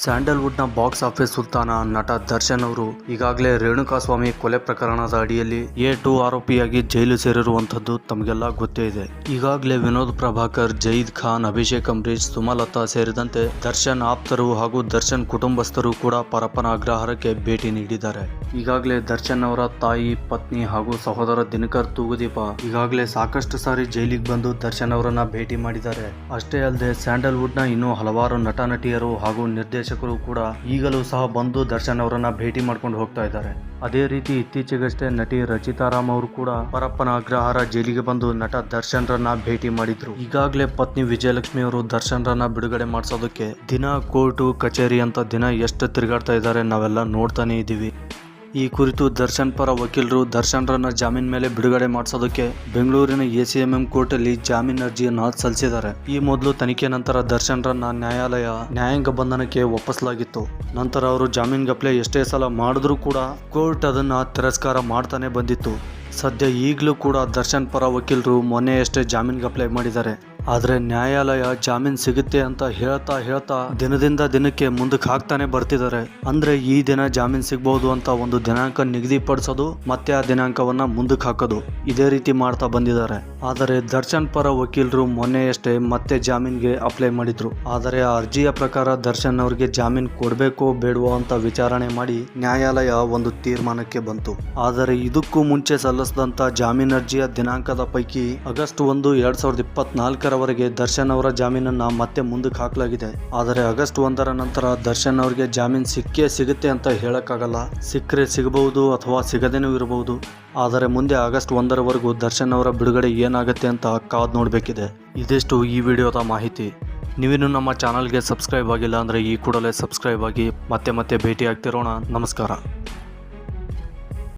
ಸ್ಯಾಂಡಲ್ವುಡ್ನ box office ಸುಲ್ತಾನ ನಟ ದರ್ಶನ್ ಅವರು ಈಗಾಗಲೇ ರೇಣುಕಾಸ್ವಾಮಿ ಕೊಲೆ ಪ್ರಕರಣದ ಅಡಿಯಲ್ಲಿ ಎ ಟು ಆರೋಪಿಯಾಗಿ ಜೈಲು ಸೇರಿರುವಂತದ್ದು ತಮಗೆಲ್ಲ ಗೊತ್ತೇ ಇದೆ. ಈಗಾಗಲೇ ವಿನೋದ್ ಪ್ರಭಾಕರ್ ಜಯೀದ್ ಖಾನ್, ಅಭಿಷೇಕ್ ಅಂಬರೀಶ್, ಸುಮಲತಾ ಸೇರಿದಂತೆ ದರ್ಶನ್ ಆಪ್ತರು ಹಾಗೂ ದರ್ಶನ್ ಕುಟುಂಬಸ್ಥರು ಕೂಡ ಪರಪ್ಪನ ಅಗ್ರಹಾರಕ್ಕೆ ಭೇಟಿ ನೀಡಿದ್ದಾರೆ. ಈಗಾಗಲೇ ದರ್ಶನ್ ಅವರ ತಾಯಿ, ಪತ್ನಿ ಹಾಗೂ ಸಹೋದರ ದಿನಕರ್ ತೂಗುದೀಪ ಈಗಾಗಲೇ ಸಾಕಷ್ಟು ಸಾರಿ ಜೈಲಿಗೆ ಬಂದು ದರ್ಶನ್ ಅವರನ್ನ ಭೇಟಿ ಮಾಡಿದ್ದಾರೆ. ಅಷ್ಟೇ ಅಲ್ಲದೆ ಸ್ಯಾಂಡಲ್ವುಡ್ನ ಇನ್ನೂ ಹಲವಾರು ನಟ ನಟಿಯರು ಹಾಗೂ ನಿರ್ದೇಶಕರು ಕೂಡ ಈಗಲೂ ಸಹ ಬಂದು ದರ್ಶನ್ ಅವರನ್ನ ಭೇಟಿ ಮಾಡ್ಕೊಂಡು ಹೋಗ್ತಾ ಇದ್ದಾರೆ. ಅದೇ ರೀತಿ ಇತ್ತೀಚೆಗಷ್ಟೇ ನಟಿ ರಚಿತಾ ರಾಮ್ ಅವರು ಕೂಡ ಪರಪ್ಪನ ಅಗ್ರಹಾರ ಜೈಲಿಗೆ ಬಂದು ನಟ ದರ್ಶನ್ ರನ್ನ ಭೇಟಿ ಮಾಡಿದ್ರು. ಈಗಾಗಲೇ ಪತ್ನಿ ವಿಜಯಲಕ್ಷ್ಮಿ ಅವರು ದರ್ಶನ್ ರನ್ನ ಬಿಡುಗಡೆ ಮಾಡಿಸೋದಕ್ಕೆ ದಿನ ಕೋರ್ಟು, ಕಚೇರಿ ಅಂತ ದಿನ ಎಷ್ಟು ತಿರುಗಾಡ್ತಾ ಇದ್ದಾರೆ ನಾವೆಲ್ಲ ನೋಡ್ತಾನೆ ಇದ್ದೀವಿ ಈ ಕುರಿತು ದರ್ಶನ್ ಪರ ವಕೀಲರು ದರ್ಶನ್ರನ್ನ ಜಾಮೀನ್ ಮೇಲೆ ಬಿಡುಗಡೆ ಮಾಡಿಸೋದಕ್ಕೆ ಬೆಂಗಳೂರಿನ ಎಸಿಎಂಎಂ ಕೋರ್ಟಲ್ಲಿ ಜಾಮೀನ್ ಅರ್ಜಿಯನ್ನು ಸಲ್ಲಿಸಿದ್ದಾರೆ. ಈ ಮೊದಲು ತನಿಖೆ ನಂತರ ದರ್ಶನ್ರನ್ನ ನ್ಯಾಯಾಲಯ ನ್ಯಾಯಾಂಗ ಬಂಧನಕ್ಕೆ ಒಪ್ಪಿಸಲಾಗಿತ್ತು. ನಂತರ ಅವರು ಜಾಮೀನ್ ಗಪ್ಲೆ ಎಷ್ಟೇ ಸಲ ಮಾಡಿದ್ರೂ ಕೂಡ ಕೋರ್ಟ್ ಅದನ್ನು ತಿರಸ್ಕಾರ ಮಾಡ್ತಾನೆ ಬಂದಿತ್ತು. ಸದ್ಯ ಈಗಲೂ ಕೂಡ ದರ್ಶನ್ ಪರ ವಕೀಲರು ಮೊನ್ನೆಯಷ್ಟೇ ಜಾಮೀನ್ಗೆ ಅಪ್ಲೈ ಮಾಡಿದ್ದಾರೆ. ಆದರೆ ನ್ಯಾಯಾಲಯ ಜಾಮೀನ್ ಸಿಗುತ್ತೆ ಅಂತ ಹೇಳ್ತಾ ಹೇಳ್ತಾ ದಿನದಿಂದ ದಿನಕ್ಕೆ ಮುಂದಕ್ಕೆ ಹಾಕ್ತಾನೆ ಬರ್ತಿದ್ದಾರೆ. ಅಂದ್ರೆ ಈ ದಿನ ಜಾಮೀನ್ ಸಿಗ್ಬಹುದು ಅಂತ ಒಂದು ದಿನಾಂಕ ನಿಗದಿಪಡಿಸೋದು ಮತ್ತೆ ಆ ದಿನಾಂಕವನ್ನ ಮುಂದಕ್ಕೆ ಹಾಕೋದು. ಇದೇ ರೀತಿ ಮಾಡ್ತಾ ಬಂದಿದ್ದಾರೆ. ಆದರೆ ದರ್ಶನ್ ಪರ ವಕೀಲರು ಮೊನ್ನೆಯಷ್ಟೇ ಮತ್ತೆ ಜಾಮೀನ್ಗೆ ಅಪ್ಲೈ ಮಾಡಿದ್ರು. ಆದರೆ ಆ ಅರ್ಜಿಯ ಪ್ರಕಾರ ದರ್ಶನ್ ಅವರಿಗೆ ಜಾಮೀನ್ ಕೊಡಬೇಕೋ ಬೇಡವೋ ಅಂತ ವಿಚಾರಣೆ ಮಾಡಿ ನ್ಯಾಯಾಲಯ ಒಂದು ತೀರ್ಮಾನಕ್ಕೆ ಬಂತು. ಆದರೆ ಇದಕ್ಕೂ ಮುಂಚೆ ಸಲ್ಲಿಸಿದಂತ ಜಾಮೀನ್ ಅರ್ಜಿಯ ದಿನಾಂಕದ ಪೈಕಿ ಆಗಸ್ಟ್ ಒಂದು, ಎರಡ್ ಸಾವಿರದ ಇಪ್ಪತ್ನಾಲ್ಕರವರೆಗೆ ದರ್ಶನ್ ಅವರ ಜಾಮೀನನ್ನು ಮತ್ತೆ ಮುಂದಕ್ಕೆ ಹಾಕಲಾಗಿದೆ. ಆದರೆ ಆಗಸ್ಟ್ ಒಂದರ ನಂತರ ದರ್ಶನ್ ಅವರಿಗೆ ಜಾಮೀನ್ ಸಿಕ್ಕೇ ಸಿಗುತ್ತೆ ಅಂತ ಹೇಳೋಕ್ಕಾಗಲ್ಲ. ಸಿಕ್ಕರೆ ಸಿಗಬಹುದು ಅಥವಾ ಸಿಗದೇನೂ ಇರಬಹುದು. ಆದರೆ ಮುಂದೆ ಆಗಸ್ಟ್ ಒಂದರವರೆಗೂ ದರ್ಶನ್ ಅವರ ಬಿಡುಗಡೆ ಏನಾಗುತ್ತೆ ಅಂತ ಕಾದು ನೋಡಬೇಕಿದೆ. ಇದಿಷ್ಟು ಈ ವಿಡಿಯೋದ ಮಾಹಿತಿ. ನೀವಿನ್ನು ನಮ್ಮ ಚಾನಲ್ಗೆ ಸಬ್ಸ್ಕ್ರೈಬ್ ಆಗಿಲ್ಲ ಅಂದರೆ ಈ ಕೂಡಲೇ ಸಬ್ಸ್ಕ್ರೈಬ್ ಆಗಿ ಮತ್ತೆ ಮತ್ತೆ ಭೇಟಿ ಆಗ್ತಿರೋಣ ನಮಸ್ಕಾರ.